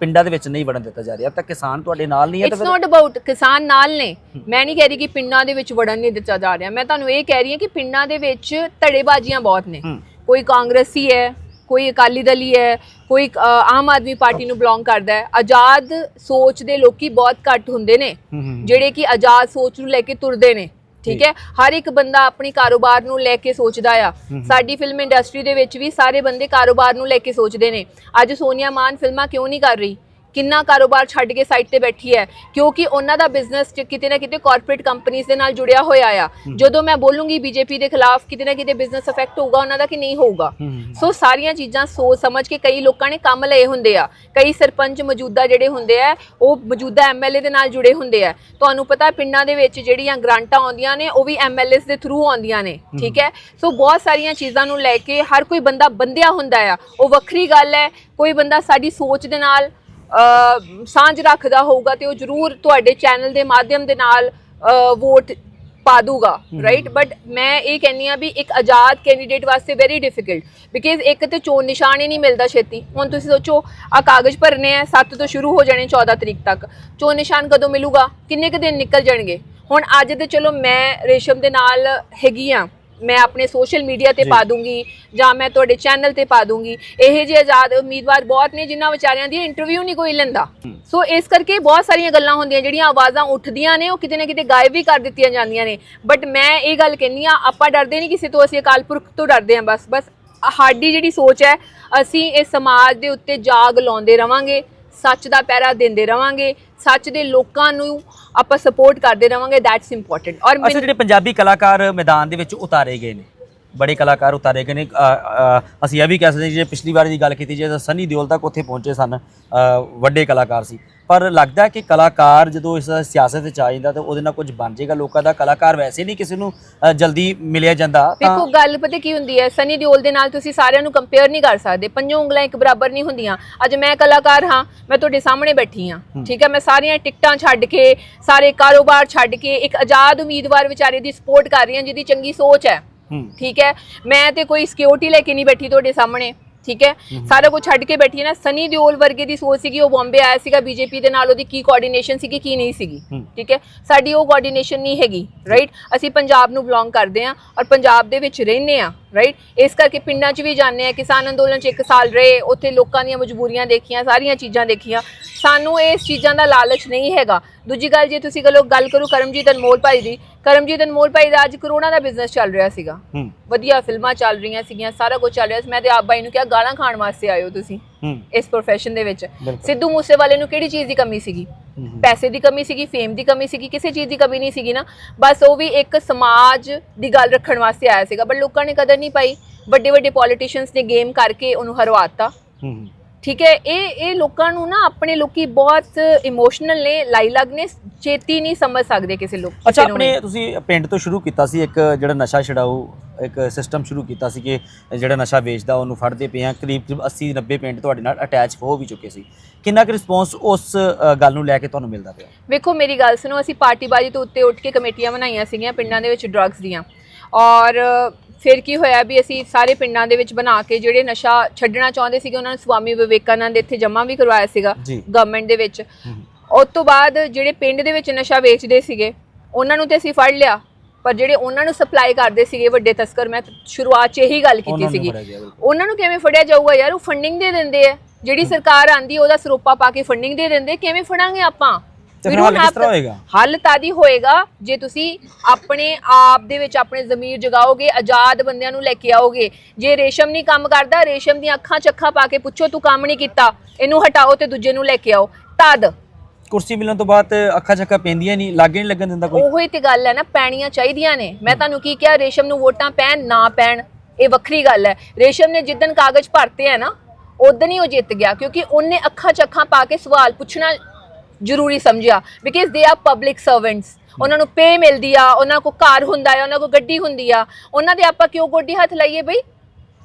ਪਿੰਡਾਂ ਦੇ ਵਿੱਚ ਨਹੀਂ ਵੜਨ ਦਿੱਤਾ ਜਾ ਰਿਹਾ। ਤਾਂ ਕਿਸਾਨ ਤੁਹਾਡੇ ਨਾਲ ਨਹੀਂ ਹੈ ਤਾਂ ਇਟਸ ਨਾਟ ਅਬਾਊਟ ਕਿਸਾਨ ਨਾਲ ਨੇ। ਮੈਂ ਨਹੀਂ ਕਹਿ ਰਹੀ ਕਿ ਪਿੰਡਾਂ ਦੇ ਵਿੱਚ ਵੜਨ ਨਹੀਂ ਦਿੱਤਾ ਜਾ ਰਿਹਾ। ਮੈਂ ਤੁਹਾਨੂੰ ਇਹ ਕਹਿ ਰਹੀ ਹਾਂ ਕਿ ਪਿੰਡਾਂ ਦੇ ਵਿੱਚ ਧੜੇਬਾਜ਼ੀਆਂ ਬਹੁਤ ਨੇ। ਕੋਈ ਕਾਂਗਰਸੀ ਹੈ ਕੋਈ ਅਕਾਲੀ ਦਲੀ ਹੈ ਕੋਈ ਅ, ਆਮ ਆਦਮੀ ਪਾਰਟੀ ਨੂੰ ਬਿਲੋਂਗ ਕਰਦਾ ਹੈ। ਆਜ਼ਾਦ ਸੋਚ ਦੇ ਲੋਕੀ ਬਹੁਤ ਘੱਟ ਹੁੰਦੇ ਨੇ ਹੂੰ ਹੂੰ ਜਿਹੜੇ ਕਿ ਆਜ਼ਾਦ ਸੋਚ ਨੂੰ ਲੈ ਕੇ ਤੁਰਦੇ ਨੇ ਠੀਕ ਹੈ? ਹਰ ਇੱਕ ਬੰਦਾ ਆਪਣੀ ਕਾਰੋਬਾਰ ਨੂੰ ਲੈ ਕੇ ਸੋਚਦਾ ਆ। ਸਾਡੀ ਫਿਲਮ ਇੰਡਸਟਰੀ ਦੇ ਵਿੱਚ ਵੀ ਸਾਰੇ ਬੰਦੇ ਕਾਰੋਬਾਰ ਨੂੰ ਲੈ ਕੇ ਸੋਚਦੇ ਨੇ। ਅੱਜ ਸੋਨੀਆ ਮਾਨ ਫਿਲਮਾਂ ਕਿਉਂ ਨਹੀਂ ਕਰ ਰਹੀ? ਕਿੰਨਾ ਕਾਰੋਬਾਰ ਛੱਡ ਕੇ ਸਾਈਡ ਤੇ ਬੈਠੀ ਹੈ? ਕਿਉਂਕਿ ਉਹਨਾਂ ਦਾ ਬਿਜ਼ਨਸ ਕਿਤੇ ਨਾ ਕਿਤੇ ਕਾਰਪੋਰੇਟ ਕੰਪਨੀਆਂ ਦੇ ਨਾਲ ਜੁੜਿਆ ਹੋਇਆ ਆ। ਜਦੋਂ ਮੈਂ ਬੋਲੂੰਗੀ ਬੀਜੇਪੀ ਦੇ ਖਿਲਾਫ ਕਿਤੇ ਨਾ ਕਿਤੇ ਬਿਜ਼ਨਸ ਅਫੈਕਟ ਹੋਊਗਾ ਉਹਨਾਂ ਦਾ ਕਿ ਨਹੀਂ ਹੋਊਗਾ। ਸੋ ਸਾਰੀਆਂ ਚੀਜ਼ਾਂ ਸੋਚ ਸਮਝ ਕੇ ਕਈ ਲੋਕਾਂ ਨੇ ਕੰਮ ਲਏ ਹੁੰਦੇ ਆ। ਕਈ ਸਰਪੰਚ ਮੌਜੂਦਾ ਜਿਹੜੇ ਹੁੰਦੇ ਆ ਉਹ ਮੌਜੂਦਾ ਐਮਐਲਏ ਦੇ ਨਾਲ ਜੁੜੇ ਹੁੰਦੇ ਆ। ਤੁਹਾਨੂੰ ਪਤਾ ਪਿੰਡਾਂ ਦੇ ਵਿੱਚ ਜਿਹੜੀਆਂ ਗ੍ਰਾਂਟਾਂ ਆਉਂਦੀਆਂ ਨੇ ਉਹ ਵੀ ਐਮਐਲਏਸ ਦੇ ਥਰੂ ਆਉਂਦੀਆਂ ਨੇ ਠੀਕ ਹੈ? ਸੋ ਬਹੁਤ ਸਾਰੀਆਂ ਚੀਜ਼ਾਂ ਨੂੰ ਲੈ ਕੇ ਹਰ ਕੋਈ ਬੰਦਾ ਬੰਦਿਆ ਹੁੰਦਾ ਆ। ਉਹ ਵੱਖਰੀ ਗੱਲ ਹੈ ਕੋਈ ਬੰਦਾ ਸਾਡੀ ਸੋਚ ਦੇ ਨਾਲ ਸਾਂਝ ਰੱਖਦਾ ਹੋਊਗਾ ਤੇ ਉਹ ਜ਼ਰੂਰ ਤੁਹਾਡੇ ਚੈਨਲ ਦੇ ਮਾਧਿਅਮ ਦੇ ਨਾਲ ਵੋਟ ਪਾ ਦੂਗਾ ਰਾਈਟ ਬਟ ਮੈਂ ਇਹ ਕਹਿੰਨੀ ਆ ਵੀ ਇੱਕ ਆਜ਼ਾਦ ਕੈਂਡੀਡੇਟ ਵਾਸਤੇ ਵੈਰੀ ਡਿਫਿਕਲਟ ਬਿਕਾਜ਼ ਇੱਕ ਤੇ ਚੋਣ ਨਿਸ਼ਾਨ ਹੀ ਨਹੀਂ ਮਿਲਦਾ ਛੇਤੀ। ਹੁਣ ਤੁਸੀਂ ਸੋਚੋ ਆ ਕਾਗਜ਼ ਭਰਨੇ ਆ 7 ਤੋਂ ਸ਼ੁਰੂ ਹੋ ਜਾਣੇ 14 ਤਰੀਕ ਤੱਕ। ਚੋਣ ਨਿਸ਼ਾਨ ਕਦੋਂ ਮਿਲੂਗਾ? ਕਿੰਨੇ ਕੁ ਦਿਨ ਨਿਕਲ ਜਾਣਗੇ? ਹੁਣ ਅੱਜ ਤੇ ਚਲੋ ਮੈਂ ਰੇਸ਼ਮ ਦੇ ਨਾਲ ਹੈਗੀ ਆ ਮੈਂ ਆਪਣੇ ਸੋਸ਼ਲ ਮੀਡੀਆ ਤੇ। ਪਾ ਦੂੰਗੀ ਜਾਂ ਮੈਂ ਤੁਹਾਡੇ ਚੈਨਲ ਤੇ ਪਾ ਦੂੰਗੀ ਇਹ ਜਿਹੇ ਆਜ਼ਾਦ ਉਮੀਦਵਾਰ ਬਹੁਤ ਨੇ ਜਿਨ੍ਹਾਂ ਵਿਚਾਰਿਆਂ ਦੀ ਇੰਟਰਵਿਊ ਨਹੀਂ ਕੋਈ ਲੈਂਦਾ। ਸੋ ਇਸ ਕਰਕੇ ਬਹੁਤ ਸਾਰੀਆਂ ਗੱਲਾਂ ਹੁੰਦੀਆਂ ਜਿਹੜੀਆਂ ਆਵਾਜ਼ਾਂ ਉੱਠਦੀਆਂ ਨੇ ਉਹ ਕਿਤੇ ਨਾ ਕਿਤੇ ਗਾਇਬ ਵੀ ਕਰ ਦਿੱਤੀਆਂ ਜਾਂਦੀਆਂ ਨੇ। ਬਟ ਮੈਂ ਇਹ ਗੱਲ ਕਹਿੰਨੀ ਆ ਆਪਾਂ ਡਰਦੇ ਨਹੀਂ ਕਿਸੇ ਤੋਂ ਅਸੀਂ ਅਕਾਲ ਪੁਰਖ ਤੋਂ ਡਰਦੇ ਹਾਂ ਬਸ। ਬਸ ਸਾਡੀ ਜਿਹੜੀ ਸੋਚ ਹੈ ਅਸੀਂ ਇਸ ਸਮਾਜ ਦੇ ਉੱਤੇ ਜਾਗ ਲਾਉਂਦੇ ਰਵਾਂਗੇ। ਸੱਚ ਦਾ ਪਹਿਰਾ ਦਿੰਦੇ ਰਵਾਂਗੇ ਸੱਚ ਦੇ ਲੋਕਾਂ ਨੂੰ ਆਪਾਂ ਸਪੋਰਟ ਕਰਦੇ ਰਵਾਂਗੇ ਦੈਟਸ ਇੰਪੋਰਟੈਂਟ ਔਰ ਅੱਛਾ ਜਿਹੜੇ ਪੰਜਾਬੀ ਕਲਾਕਾਰ ਮੈਦਾਨ ਦੇ ਵਿੱਚ ਉਤਾਰੇ ਗਏ ਨੇ ਬੜੇ ਕਲਾਕਾਰ ਉਤਾਰੇ ਗਏ ਨੇ ਅਸੀਂ ਇਹ ਵੀ ਕਹਿ ਸਕਦੇ ਜੇ ਪਿਛਲੀ ਵਾਰ ਦੀ ਗੱਲ ਕੀਤੀ ਜੇ ਤਾਂ ਸਨੀ ਦਿਓਲ ਤੱਕ ਉੱਥੇ ਪਹੁੰਚੇ ਸਨ ਵੱਡੇ ਕਲਾਕਾਰ ਸੀ। ਪਰ ਲੱਗਦਾ ਹੈ ਕਿ ਕਲਾਕਾਰ ਜਦੋਂ ਇਸ ਸਿਆਸਤ ਵਿੱਚ ਆ ਜਾਂਦਾ ਤਾਂ ਉਹਦੇ ਨਾਲ ਕੁਝ ਬਣ ਜਾਏਗਾ। ਲੋਕਾਂ ਦਾ ਕਲਾਕਾਰ ਵੈਸੇ ਨਹੀਂ ਕਿਸੇ ਨੂੰ ਅ, ਜਲਦੀ ਮਿਲਿਆ ਜਾਂਦਾ ਦੇਖੋ ਗੱਲ ਪਤਾ ਕੀ ਹੁੰਦੀ ਹੈ ਸਨੀ ਦਿਓਲ ਦੇ ਨਾਲ ਤੁਸੀਂ ਸਾਰਿਆਂ ਨੂੰ ਕੰਪੇਅਰ ਨਹੀਂ ਕਰ ਸਕਦੇ। ਪੰਜੋਂ ਉਂਗਲਾਂ ਇੱਕ ਬਰਾਬਰ ਨਹੀਂ ਹੁੰਦੀਆਂ। ਅੱਜ ਮੈਂ ਕਲਾਕਾਰ ਹਾਂ ਮੈਂ ਤੁਹਾਡੇ ਸਾਹਮਣੇ ਬੈਠੀ ਹਾਂ ਠੀਕ ਹੈ ਮੈਂ ਸਾਰੀਆਂ ਟਿਕਟਾਂ ਛੱਡ ਕੇ ਸਾਰੇ ਕਾਰੋਬਾਰ ਛੱਡ ਕੇ ਇੱਕ ਆਜ਼ਾਦ ਉਮੀਦਵਾਰ ਵਿਚਾਰੇ ਦੀ ਸਪੋਰਟ ਕਰ ਰਹੀ ਹਾਂ ਜਿਹਦੀ ਚੰਗੀ ਸੋਚ ਹੈ। ਹੂੰ। ਠੀਕ ਹੈ ਮੈਂ ਤੇ ਕੋਈ ਸਿਕਿਉਰਿਟੀ ਲੈ ਕੇ ਨਹੀਂ ਬੈਠੀ ਤੁਹਾਡੇ ਸਾਹਮਣੇ। ਠੀਕ ਹੈ? ਸਾਰਾ ਕੁਝ ਛੱਡ ਕੇ ਬੈਠੀ ਹੈ ਨਾ ਸਨੀ ਦਿਓਲ ਵਰਗੇ ਦੀ ਸੋਚ ਸੀਗੀ ਉਹ ਬੰਬੇ ਆਇਆ ਸੀਗਾ ਬੀਜੇਪੀ ਦੇ ਨਾਲ ਉਹਦੀ ਕੀ ਕੋਆਰਡੀਨੇਸ਼ਨ ਸੀਗੀ ਕੀ ਨਹੀਂ ਸੀਗੀ। ਠੀਕ ਹੈ? ਸਾਡੀ ਉਹ ਕੋਆਰਡੀਨੇਸ਼ਨ ਨਹੀਂ ਹੈਗੀ ਰਾਈਟ ਅਸੀਂ ਪੰਜਾਬ ਨੂੰ ਬਿਲੋਂਗ ਕਰਦੇ ਹਾਂ ਔਰ ਪੰਜਾਬ ਦੇ ਵਿੱਚ ਰਹਿੰਦੇ ਹਾਂ। ਰਾਈਟ ਇਸ ਕਰਕੇ ਪਿੰਡਾਂ 'ਚ ਵੀ ਜਾਂਦੇ ਆ ਕਿਸਾਨ ਅੰਦੋਲਨ 'ਚ ਇੱਕ ਸਾਲ ਰਹੇ ਉੱਥੇ ਲੋਕਾਂ ਦੀਆਂ ਮਜਬੂਰੀਆਂ ਦੇਖੀਆਂ ਸਾਰੀਆਂ ਚੀਜ਼ਾਂ ਦੇਖੀਆਂ। ਸਾਨੂੰ ਇਸ ਚੀਜ਼ਾਂ ਦਾ ਲਾਲਚ ਨਹੀਂ ਹੈਗਾ। ਦੂਜੀ ਗੱਲ ਜੇ ਤੁਸੀਂ ਗਲੋ ਗੱਲ ਕਰੋ ਕਰਮਜੀਤ ਅਨਮੋਲ ਭਾਈ ਦੀ ਕਰਮਜੀਤ ਅਨਮੋਲ ਭਾਈ ਦਾ ਅੱਜ ਕਰੋਨਾ ਦਾ ਬਿਜ਼ਨਸ ਚੱਲ ਰਿਹਾ ਸੀਗਾ। ਵਧੀਆ ਫਿਲਮਾਂ ਚੱਲ ਰਹੀਆਂ ਸੀਗੀਆਂ ਸਾਰਾ ਕੁਝ ਚੱਲ ਰਿਹਾ ਸੀ। ਮੈਂ ਤੇ ਆਪ ਬਾਈ ਨੂੰ ਕਿਹਾ ਗਾਲਾਂ ਖਾਣ ਵਾਸਤੇ ਆਇਓ ਤੁਸੀਂ ਇਸ profession ਦੇ ਵਿੱਚ। ਸਿੱਧੂ ਮੂਸੇਵਾਲੇ ਨੂੰ ਕਿਹੜੀ ਚੀਜ਼ ਦੀ ਕਮੀ ਸੀਗੀ? ਪੈਸੇ ਦੀ ਕਮੀ ਸੀਗੀ ਫੇਮ ਦੀ ਕਮੀ ਸੀਗੀ ਕਿਸੇ ਚੀਜ਼ ਦੀ ਕਮੀ ਨਹੀਂ ਸੀਗੀ ਨਾ। ਬਸ ਉਹ ਵੀ ਇੱਕ ਸਮਾਜ ਦੀ ਗੱਲ ਰੱਖਣ ਵਾਸਤੇ ਆਇਆ ਸੀਗਾ। ਬਟ ਲੋਕਾਂ ਨੇ ਕਦਰ ਨਹੀਂ ਪਾਈ। ਵੱਡੇ ਵੱਡੇ ਪੋਲੀਟੀਸ਼ੀਅਨਸ ਨੇ ਗੇਮ ਕਰਕੇ ਉਹਨੂੰ ਹਰਵਾਤਾ। ਠੀਕ ਹੈ ਇਹ ਇਹ ਲੋਕਾਂ ਨੂੰ ਨਾ ਆਪਣੇ ਲੋਕੀ ਬਹੁਤ ਇਮੋਸ਼ਨਲ ਨੇ ਲਾਈਲਗ ਨੇ ਛੇਤੀ ਨਹੀਂ ਸਮਝ ਸਕਦੇ ਕਿਸੇ ਲੋਕ ਅੱਛਾ ਆਪਣੇ। ਤੁਸੀਂ ਪਿੰਡ ਤੋਂ ਸ਼ੁਰੂ ਕੀਤਾ ਸੀ ਇੱਕ ਜਿਹੜਾ ਨਸ਼ਾ ਛਡਾਊ ਇੱਕ ਸਿਸਟਮ ਸ਼ੁਰੂ ਕੀਤਾ ਸੀ ਕਿ ਜਿਹੜਾ ਨਸ਼ਾ ਵੇਚਦਾ ਉਹਨੂੰ ਫੜਦੇ ਪਏ ਆ। ਕਰੀਬ ਕਰੀਬ 80 90 ਪਿੰਡ ਤੁਹਾਡੇ ਨਾਲ ਅਟੈਚ ਹੋ ਵੀ ਚੁੱਕੇ ਸੀ। ਕਿੰਨਾ ਕੁ ਰਿਸਪੌਂਸ ਉਸ ਗੱਲ ਨੂੰ ਲੈ ਕੇ ਤੁਹਾਨੂੰ ਮਿਲਦਾ ਪਿਆ? ਵੇਖੋ ਮੇਰੀ ਗੱਲ ਸੁਣੋ ਅਸੀਂ ਪਾਰਟੀਬਾਜ਼ੀ ਤੋਂ ਉੱਤੇ ਉੱਠ ਕੇ ਕਮੇਟੀਆਂ ਬਣਾਈਆਂ ਸੀਗੀਆਂ ਪਿੰਡਾਂ ਦੇ ਵਿੱਚ ਡਰੱਗਸ ਦੀਆਂ। ਔਰ ਫਿਰ ਕੀ ਹੋਇਆ ਵੀ ਅਸੀਂ ਸਾਰੇ ਪਿੰਡਾਂ ਦੇ ਵਿੱਚ ਬਣਾ ਕੇ ਜਿਹੜੇ ਨਸ਼ਾ ਛੱਡਣਾ ਚਾਹੁੰਦੇ ਸੀਗੇ ਉਹਨਾਂ ਨੂੰ ਸਵਾਮੀ ਵਿਵੇਕਾਨੰਦ ਇੱਥੇ ਜਮ੍ਹਾਂ ਵੀ ਕਰਵਾਇਆ ਸੀਗਾ। ਗਵਰਨਮੈਂਟ ਦੇ ਵਿੱਚ। ਉਸ ਤੋਂ ਬਾਅਦ ਜਿਹੜੇ ਪਿੰਡ ਦੇ ਵਿੱਚ ਨਸ਼ਾ ਵੇਚਦੇ ਸੀਗੇ ਉਹਨਾਂ ਨੂੰ ਤੇ ਅਸੀਂ ਫੜ ਲਿਆ। ਪਰ ਜਿਹੜੇ ਉਹਨਾਂ ਨੂੰ ਸਪਲਾਈ ਕਰਦੇ ਸੀਗੇ ਵੱਡੇ ਤਸਕਰ ਮੈਂ ਸ਼ੁਰੂਆਤ 'ਚ ਇਹੀ ਗੱਲ ਕੀਤੀ ਉਹਨਾਂ ਨੂੰ ਸੀਗੀ। ਫੜਿਆ ਗਿਆ ਬਿਲਕੁਲ। ਉਹਨਾਂ ਨੂੰ ਕਿਵੇਂ ਫੜਿਆ ਜਾਊਗਾ ਯਾਰ? ਉਹ ਫੰਡਿੰਗ ਦੇ ਦਿੰਦੇ ਆ। ਜਿਹੜੀ ਸਰਕਾਰ ਆਂਦੀ ਉਹਦਾ ਸਰੋਪਾ ਪਾ ਕੇ ਫੰਡਿੰਗ ਦੇ ਦਿੰਦੇ ਕਿਵੇਂ ਫੜਾਂਗੇ ਆਪਾਂ? ਤੇ ਫਿਰ ਹੱਲ ਕਿਸ ਤਰ੍ਹਾਂ to- ਹੋਏਗਾ? ਹੱਲ ਤਾਦੀ ਹੋਏਗਾ ਜੇ ਤੁਸੀਂ ਆਪਣੇ ਆਪ ਦੇ ਵਿੱਚ ਆਪਣੇ ਜ਼ਮੀਰ ਜਗਾਓਗੇ ਆਜ਼ਾਦ ਬੰਦਿਆਂ ਨੂੰ ਲੈ ਕੇ ਆਓਗੇ ਜੇ ਰੇਸ਼ਮ ਨਹੀਂ ਕੰਮ ਕਰਦਾ ਰੇਸ਼ਮ ਦੀਆਂ ਅੱਖਾਂ ਚੱਖਾਂ ਪਾ ਕੇ ਪੁੱਛੋ ਤੂੰ ਕੰਮ ਨਹੀਂ ਕੀਤਾ ਇਹਨੂੰ ਹਟਾਓ ਤੇ ਦੂਜੇ ਨੂੰ ਲੈ ਕੇ ਆਓ। ਤਦ ਕੁਰਸੀ ਮਿਲਣ ਤੋਂ ਬਾਅਦ ਅੱਖਾਂ ਚੱਕਾ ਪੈਂਦੀਆਂ ਨਹੀਂ, ਲਾਗੇ ਨਹੀਂ ਲੱਗਣ ਦਿੰਦਾ ਕੋਈ। ਉਹੀ ਤੇ ਗੱਲ ਹੈ ਨਾ, ਪੈਣੀਆਂ ਚਾਹੀਦੀਆਂ ਨੇ। ਮੈਂ ਤੁਹਾਨੂੰ ਕੀ ਕਿਹਾ, ਰੇਸ਼ਮ ਨੂੰ ਵੋਟਾਂ ਪੈਣ, ਨਾ ਪੈਣ, ਇਹ ਵੱਖਰੀ ਗੱਲ ਹੈ। ਰੇਸ਼ਮ ਨੇ ਜਿੱਦਨ ਕਾਗਜ਼ ਭਰਤੇ ਹੈ ਨਾ ਉਦੋਂ ਹੀ ਉਹ ਜਿੱਤ ਗਿਆ, ਕਿਉਂਕਿ ਉਹਨੇ ਅੱਖਾਂ ਚੱਖਾਂ ਪਾ ਕੇ ਸਵਾਲ ਪੁੱਛਣਾ ਜ਼ਰੂਰੀ ਸਮਝਿਆ because they are public servants ਉਹਨਾਂ ਨੂੰ ਪੇ ਮਿਲਦੀ ਆ, ਉਹਨਾਂ ਕੋਲ ਘਰ ਹੁੰਦਾ ਆ, ਉਹਨਾਂ ਕੋਲ ਗੱਡੀ ਹੁੰਦੀ ਆ। ਉਹਨਾਂ ਦੇ ਆਪਾਂ ਕਿਉਂ ਗੋਡੀ ਹੱਥ ਲਾਈਏ ਬਈ?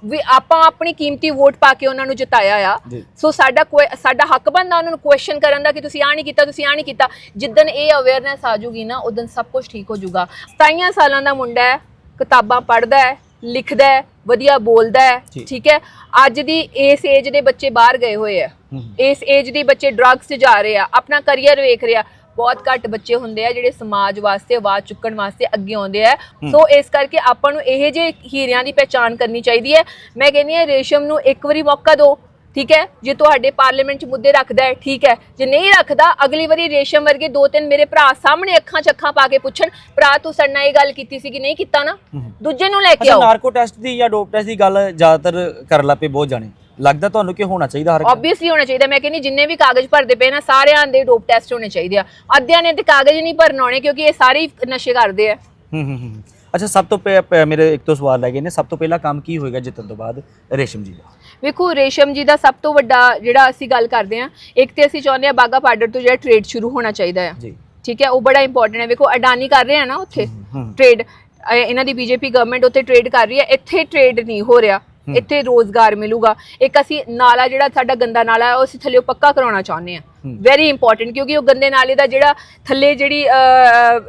ਵੀ ਆਪਾਂ ਆਪਣੀ ਕੀਮਤੀ ਵੋਟ ਪਾ ਕੇ ਉਹਨਾਂ ਨੂੰ ਜਿਤਾਇਆ ਆ। ਸੋ ਸਾਡਾ ਕੋਈ ਸਾਡਾ ਹੱਕ ਬਣਦਾ ਉਹਨਾਂ ਨੂੰ ਕੁਐਸਚਨ ਕਰਨ ਦਾ ਕਿ ਤੁਸੀਂ ਆ ਨਹੀਂ ਕੀਤਾ ਤੁਸੀਂ ਆ ਨਹੀਂ ਕੀਤਾ ਜਿੱਦਨ ਇਹ ਅਵੇਅਰਨੈਸ ਆ ਜੂਗੀ ਨਾ ਉਦੋਂ ਸਭ ਕੁਝ ਠੀਕ ਹੋ ਜਾਊਗਾ 27 ਸਾਲਾਂ ਦਾ ਮੁੰਡਾ ਹੈ ਕਿਤਾਬਾਂ ਪੜ੍ਹਦਾ ਹੈ ਲਿਖਦਾ ਹੈ ਵਧੀਆ ਬੋਲਦਾ ਹੈ। ਠੀਕ ਹੈ ਅੱਜ ਦੀ ਇਸ ਏਜ ਦੇ ਬੱਚੇ ਬਾਹਰ ਗਏ ਹੋਏ ਆ। ਇਸ ਏਜ ਦੇ ਬੱਚੇ ਡਰੱਗਸ 'ਚ ਜਾ ਰਹੇ ਆ ਆਪਣਾ ਕੈਰੀਅਰ ਵੇਖ ਰਹੇ ਆ ਬਹੁਤ ਘੱਟ ਬੱਚੇ ਹੁੰਦੇ ਆ ਜਿਹੜੇ ਸਮਾਜ ਵਾਸਤੇ ਆਵਾਜ਼ ਚੁੱਕਣ ਵਾਸਤੇ ਅੱਗੇ ਆਉਂਦੇ ਆ। ਸੋ ਇਸ ਕਰਕੇ ਆਪਾਂ ਨੂੰ ਇਹ ਜੇ ਹੀਰਿਆਂ ਦੀ ਪਹਿਚਾਣ ਕਰਨੀ ਚਾਹੀਦੀ ਹੈ। ਮੈਂ ਕਹਿੰਦੀ ਹਾਂ ਰੇਸ਼ਮ ਨੂੰ ਇੱਕ ਵਾਰੀ ਮੌਕਾ ਦਿਓ ਠੀਕ ਹੈ? ਜੇ ਤੁਹਾਡੇ ਪਾਰਲੀਮੈਂਟ 'ਚ ਮੁੱਦੇ ਰੱਖਦਾ ਹੈ ਠੀਕ ਹੈ? ਜੇ ਨਹੀਂ ਰੱਖਦਾ ਅਗਲੀ ਵਾਰੀ ਰੇਸ਼ਮ ਵਰਗੇ ਦੋ ਤਿੰਨ ਮੇਰੇ ਭਰਾ ਸਾਹਮਣੇ ਅੱਖਾਂ ਚੱਖਾਂ ਪਾ ਕੇ ਪੁੱਛਣ ਭਰਾ ਤੂੰ ਸਾਡੇ ਨਾਲ ਇਹ ਗੱਲ ਕੀਤੀ ਸੀ ਕਿ ਨਹੀਂ ਕੀਤਾ ਨਾ? ਦੂਜੇ ਨੂੰ ਲੈ ਕੇ ਆਓ। ਨਾਰਕੋ ਟੈਸਟ ਦੀ ਜਾਂ ਡੋਪ ਟੈਸਟ ਦੀ ਗੱਲ ਜ਼ਿਆਦਾਤਰ ਕਰਨ ਲੱਪੇ ਬਹੁਤ ਜਾਣੇ। ਲੱਗਦਾ ਤੁਹਾਨੂੰ ਕਿ ਹੋਣਾ ਚਾਹੀਦਾ ਹਰ? ਆਬਵੀਅਸਲੀ ਹੋਣਾ ਚਾਹੀਦਾ। ਮੈਂ ਕਹਿੰਦੀ ਜਿੰਨੇ ਵੀ ਕਾਗਜ਼ ਭਰਦੇ ਪਏ ਨਾ ਸਾਰਿਆਂ ਦੇ ਡੋਪ ਟੈਸਟ ਹੋਣੇ ਚਾਹੀਦੇ ਆ। ਅੱਧਿਆਂ ਨੇ ਤੇ ਕਾਗਜ਼ ਨਹੀਂ ਭਰਨ ਆਉਣੇ ਕਿਉਂਕਿ ਇਹ ਸਾਰੇ ਹੀ ਨਸ਼ੇ ਕਰਦੇ ਆ। ਹੂੰ ਹੂੰ ਹੂੰ ਅੱਛਾ ਸਭ ਤੋਂ ਪਹਿ- ਮੇਰੇ ਇੱਕ ਤੋਂ ਸਵਾਲ ਲੱਗੇ ਨੇ। ਸਭ ਤੋਂ ਪਹਿਲਾ ਕੰਮ ਕੀ ਹੋਏਗਾ ਜਿੱਤਣ ਤੋਂ ਬਾਅਦ? ਰੇਸ਼ਮ ਜੀ ਦਾ। ਵੇਖੋ ਰੇਸ਼ਮ ਜੀ ਦਾ ਸਭ ਤੋਂ ਵੱਡਾ ਜਿਹੜਾ ਅਸੀਂ ਗੱਲ ਕਰਦੇ ਆ ਇੱਕ ਤੇ ਅਸੀਂ ਚਾਹੁੰਦੇ ਆ ਬਾਗਾ ਪਾਰਡਰ ਤੋਂ ਜਿਹੜਾ ਟ੍ਰੇਡ ਸ਼ੁਰੂ ਹੋਣਾ ਚਾਹੀਦਾ ਆ। ਜੀ। ਠੀਕ ਹੈ ਉਹ ਬੜਾ ਇੰਪੋਰਟੈਂਟ ਹੈ। ਵੇਖੋ ਅਡਾਨੀ ਕਰ ਰਹੇ ਆ ਨਾ ਉੱਥੇ। ਟ੍ਰੇਡ ਇਹਨਾਂ ਦੀ ਬੀਜੇਪੀ ਗਵਰਨਮੈਂਟ ਉੱਥੇ ਟ੍ਰੇਡ ਕਰ ਰਹੀ ਹੈ। ਇੱਥੇ ਟ੍ਰੇਡ ਨਹੀਂ ਹੋ ਰਿਹਾ। ਇੱਥੇ ਰੋਜ਼ਗਾਰ ਮਿਲੂਗਾ। ਇੱਕ ਅਸੀਂ ਨਾਲਾ ਜਿਹੜਾ ਸਾਡਾ ਗੰਦਾ ਨਾਲਾ ਹੈ ਉਹ ਅਸੀਂ ਥੱਲੇ ਪੱਕਾ ਕਰਾਉਣਾ ਚਾਹੁੰਦੇ ਆ ਵੈਰੀ ਇੰਪੋਰਟੈਂਟ ਕਿਉਂਕਿ ਉਹ ਗੰਦੇ ਨਾਲੇ ਦਾ ਜਿਹੜਾ ਥੱਲੇ ਜਿਹੜੀ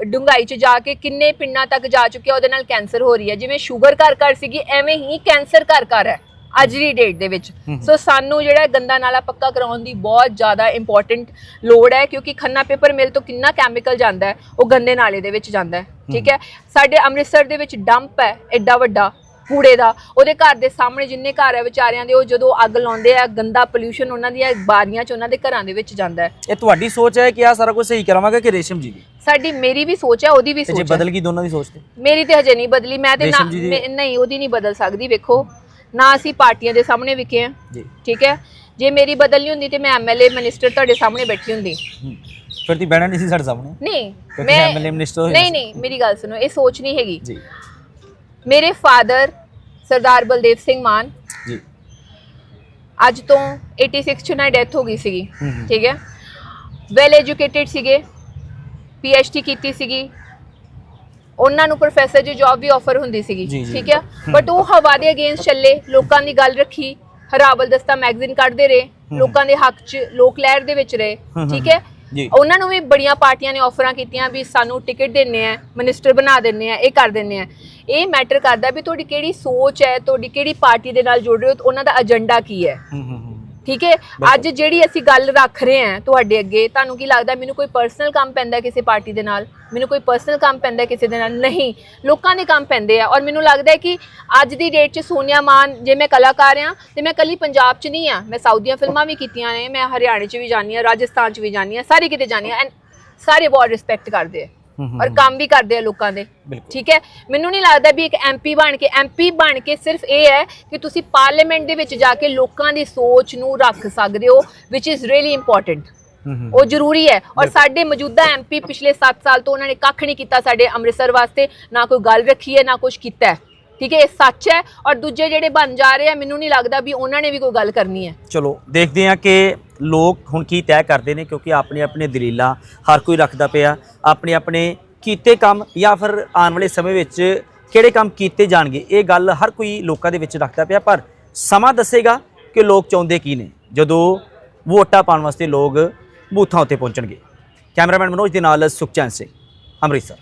ਡੁੰਗਾਈ ਚ ਜਾ ਕੇ ਕਿੰਨੇ ਪਿੰਡਾਂ ਤੱਕ ਜਾ ਚੁੱਕਿਆ ਉਹਦੇ ਨਾਲ ਕੈਂਸਰ ਹੋ ਰਹੀ ਹੈ। ਜਿਵੇਂ ਸ਼ੂਗਰ ਘਰ ਘਰ ਸੀਗੀ ਐਵੇਂ ਹੀ ਕੈਂਸਰ ਘਰ ਘਰ ਹੈ ਅੱਜ ਦੀ ਡੇਟ ਦੇ ਵਿੱਚ। ਸੋ ਸਾਨੂੰ ਜਿਹੜਾ ਹੈ ਗੰਦਾ ਨਾਲਾ ਪੱਕਾ ਕਰਾਉਣ ਦੀ ਬਹੁਤ ਜ਼ਿਆਦਾ ਇੰਪੋਰਟੈਂਟ ਲੋੜ ਹੈ ਕਿਉਂਕਿ ਖੰਨਾ ਪੇਪਰ ਮਿਲ ਤੋਂ ਕਿੰਨਾ ਕੈਮੀਕਲ ਜਾਂਦਾ ਹੈ ਉਹ ਗੰਦੇ ਨਾਲੇ ਦੇ ਵਿੱਚ ਜਾਂਦਾ ਹੈ। ਠੀਕ ਹੈ? ਸਾਡੇ ਅੰਮ੍ਰਿਤਸਰ ਦੇ ਵਿੱਚ ਡੰਪ ਹੈ ਐਡਾ ਵੱਡਾ। ਕੂੜੇ ਦਾ ਉਹਦੇ ਘਰ ਦੇ ਸਾਹਮਣੇ ਜਿੰਨੇ ਘਰ ਹੈ ਵਿਚਾਰਿਆਂ ਦੇ ਉਹ ਜਦੋਂ ਅੱਗ ਲਾਉਂਦੇ ਆ ਗੰਦਾ ਪੋਲਿਊਸ਼ਨ ਉਹਨਾਂ ਦੀਆਂ ਬਾਰੀਆਂ 'ਚ ਉਹਨਾਂ ਦੇ ਘਰਾਂ ਦੇ ਵਿੱਚ ਜਾਂਦਾ ਹੈ। ਇਹ ਤੁਹਾਡੀ ਸੋਚ ਹੈ ਕਿ ਆ ਸਾਰਾ ਕੁਝ ਸਹੀ ਕਰਾਵਾਂਗਾ ਕਿ ਰੇਸ਼ਮ ਜੀ ਦੀ? ਸਾਡੀ ਮੇਰੀ ਵੀ ਸੋਚ ਹੈ ਉਹਦੀ ਵੀ ਸੋਚ ਹੈ। ਬਦਲ ਗਈ ਦੋਨਾਂ ਦੀ ਸੋਚ ਤੇ? ਮੇਰੀ ਤੇ ਹਜੇ ਨਹੀਂ ਬਦਲੀ ਮੈਂ ਤੇ ਮੈਂ- ਨਹੀਂ ਉਹਦੀ ਨਹੀਂ ਬਦਲ ਸਕਦੀ ਵੇਖੋ। ਨਾ ਅਸੀਂ ਪਾਰਟੀਆਂ ਦੇ ਸਾਹਮਣੇ ਵਿਕੇ ਆ ਠੀਕ ਹੈ? ਜੇ ਮੇਰੀ ਬਦਲਣੀ ਹੁੰਦੀ ਤੇ ਮੈਂ ਐਮਐਲਏ ਮਿਨਿਸਟਰ ਤੁਹਾਡੇ ਸਾਹਮਣੇ ਬੈਠੀ ਹੁੰਦੀ। ਫਿਰ ਤੀ ਬਹਿਣਾ ਨਹੀਂ ਸੀ ਸਾਡੇ ਸਾਹਮਣੇ? ਨਹੀਂ MLA minister ਹੋਏ ਨਹੀਂ। ਨਹੀਂ ਮੇਰੀ ਗੱਲ ਸੁਣੋ ਇਹ ਸੋਚ ਨਹੀਂ ਹੈਗੀ। ਜੀ। ਮੇਰੇ ਫਾਦਰ ਸਰਦਾਰ ਬਲਦੇਵ ਸਿੰਘ ਮਾਨ ਜੀ। ਅੱਜ ਤੋਂ 86 ਚ ਨਾ ਡੈਥ ਹੋ ਗਈ ਸੀਗੀ। ਠੀਕ ਹੈ। ਵੈਲ ਐਜੂਕੇਟਿਡ ਸੀਗੇ ਡੀ ਕੀਤੀ ਸੀਗੀ। ਉਹਨਾਂ ਨੂੰ ਪ੍ਰੋਫੈਸਰ ਦੀ ਜੌਬ ਵੀ ਆਫਰ ਹੁੰਦੀ ਸੀਗੀ। ਠੀਕ ਹੈ। ਬਟ ਉਹ ਹਵਾ ਦੇ ਅਗੇਂਸਟ ਚੱਲੇ ਲੋਕਾਂ ਦੀ ਗੱਲ ਰੱਖੀ ਹਰਾਵਲ ਦਸਤਾ ਮੈਗਜ਼ੀਨ ਕੱਢਦੇ ਰਹੇ ਲੋਕਾਂ ਦੇ ਹੱਕ 'ਚ ਲੋਕ ਲਹਿਰ ਦੇ ਵਿੱਚ ਰਹੇ ਠੀਕ ਹੈ। ਉਹਨਾਂ ਨੂੰ ਵੀ ਬੜੀਆਂ ਪਾਰਟੀਆਂ ਨੇ ਆਫਰਾਂ ਕੀਤੀਆਂ ਵੀ ਸਾਨੂੰ ਟਿਕਟ ਦਿੰਨੇ ਆ ਮਿਨਿਸਟਰ ਬਣਾ ਦਿੰਨੇ ਆ ਇਹ ਕਰ ਦਿੰਨੇ ਆ। ਇਹ ਮੈਟਰ ਕਰਦਾ ਵੀ ਤੁਹਾਡੀ ਕਿਹੜੀ ਸੋਚ ਹੈ ਤੁਹਾਡੀ ਕਿਹੜੀ ਪਾਰਟੀ ਦੇ ਨਾਲ ਜੁੜ ਰਹੇ ਹੋ ਉਹਨਾਂ ਦਾ ਏਜੰਡਾ ਕੀ ਹੈ। ਠੀਕ ਹੈ? ਅੱਜ ਜਿਹੜੀ ਅਸੀਂ ਗੱਲ ਰੱਖ ਰਹੇ ਹਾਂ ਤੁਹਾਡੇ ਅੱਗੇ ਤੁਹਾਨੂੰ ਕੀ ਲੱਗਦਾ ਮੈਨੂੰ ਕੋਈ ਪਰਸਨਲ ਕੰਮ ਪੈਂਦਾ ਕਿਸੇ ਪਾਰਟੀ ਦੇ ਨਾਲ? ਮੈਨੂੰ ਕੋਈ ਪਰਸਨਲ ਕੰਮ ਪੈਂਦਾ ਕਿਸੇ ਦੇ ਨਾਲ? ਨਹੀਂ। ਲੋਕਾਂ ਦੇ ਕੰਮ ਪੈਂਦੇ ਆ। ਔਰ ਮੈਨੂੰ ਲੱਗਦਾ ਹੈ ਕਿ ਅੱਜ ਦੀ ਡੇਟ 'ਚ ਸੋਨੀਆ ਮਾਨ ਜੇ ਮੈਂ ਕਲਾਕਾਰ ਆ ਤੇ ਮੈਂ ਕੱਲੀ ਪੰਜਾਬ 'ਚ ਨਹੀਂ ਆ ਮੈਂ ਸਾਊਥ ਦੀਆਂ ਫਿਲਮਾਂ ਵੀ ਕੀਤੀਆਂ ਨੇ ਮੈਂ ਹਰਿਆਣੇ 'ਚ ਵੀ ਜਾਣੀ ਆ ਰਾਜਸਥਾਨ 'ਚ ਵੀ ਜਾਣੀ ਆ ਸਾਰੇ ਕਿਤੇ ਜਾਣੀ ਆ ਐਂਡ ਸਾਰੇ ਬਹੁਤ ਰਿਸਪੈਕਟ ਕਰਦੇ ਆ। ਔਰ ਕੰਮ ਵੀ ਕਰਦੇ ਆ ਲੋਕਾਂ ਦੇ। ਠੀਕ ਹੈ? ਮੈਨੂੰ ਨਹੀਂ ਲੱਗਦਾ ਵੀ ਇੱਕ ਐਮਪੀ ਬਣ ਕੇ ਐਮਪੀ ਬਣ ਕੇ ਸਿਰਫ ਇਹ ਹੈ ਕਿ ਤੁਸੀਂ ਪਾਰਲੀਮੈਂਟ ਦੇ ਵਿੱਚ ਜਾ ਕੇ ਲੋਕਾਂ ਦੀ ਸੋਚ ਨੂੰ ਰੱਖ ਸਕਦੇ ਹੋ ਵਿਚ ਇਜ਼ ਰੀਲੀ ਇੰਪੋਰਟੈਂਟ ਉਹ ਜ਼ਰੂਰੀ ਹੈ। ਔਰ ਸਾਡੇ ਮੌਜੂਦਾ ਐਮਪੀ ਪਿਛਲੇ 7 ਸਾਲ ਤੋਂ ਉਹਨਾਂ ਨੇ ਕੱਖ ਨਹੀਂ ਕੀਤਾ ਸਾਡੇ ਅੰਮ੍ਰਿਤਸਰ ਵਾਸਤੇ ਨਾ ਕੋਈ ਗੱਲ ਰੱਖੀ ਹੈ ਨਾ ਕੁਝ ਕੀਤਾ ਹੈ। ਠੀਕ ਹੈ, ਇਹ ਸੱਚ ਹੈ ਔਰ ਦੂਜੇ ਜਿਹੜੇ ਬਣ ਜਾ ਰਹੇ ਆ, ਮੈਨੂੰ ਨਹੀਂ ਲੱਗਦਾ ਵੀ ਉਹਨਾਂ ਨੇ ਵੀ ਕੋਈ ਗੱਲ ਕਰਨੀ ਹੈ। ਚਲੋ, ਦੇਖਦੇ ਹਾਂ ਕਿ ਲੋਕ ਹੁਣ ਕੀ ਤੈਅ ਕਰਦੇ ਨੇ, ਕਿਉਂਕਿ ਆਪਣੇ ਆਪਣੇ ਦਲੀਲਾਂ ਹਰ ਕੋਈ ਰੱਖਦਾ ਪਿਆ। ਆਪਣੇ ਆਪਣੇ ਕੀਤੇ ਕੰਮ ਜਾਂ ਫਿਰ ਆਉਣ ਵਾਲੇ ਸਮੇਂ ਵਿੱਚ ਕਿਹੜੇ ਕੰਮ ਕੀਤੇ ਜਾਣਗੇ, ਇਹ ਗੱਲ ਹਰ ਕੋਈ ਲੋਕਾਂ ਦੇ ਵਿੱਚ ਰੱਖਦਾ ਪਿਆ, ਪਰ ਸਮਾਂ ਦੱਸੇਗਾ ਕਿ ਲੋਕ ਚਾਹੁੰਦੇ ਕੀ ਨੇ, ਜਦੋਂ ਵੋਟਾਂ ਪਾਉਣ ਵਾਸਤੇ ਲੋਕ ਬੂਥਾਂ ਉੱਤੇ ਪਹੁੰਚਣਗੇ। ਕੈਮਰਾਮੈਨ ਮਨੋਜ ਦੇ ਨਾਲ ਸੁਖਚੈਨ ਸਿੰਘ, ਅੰਮ੍ਰਿਤਸਰ।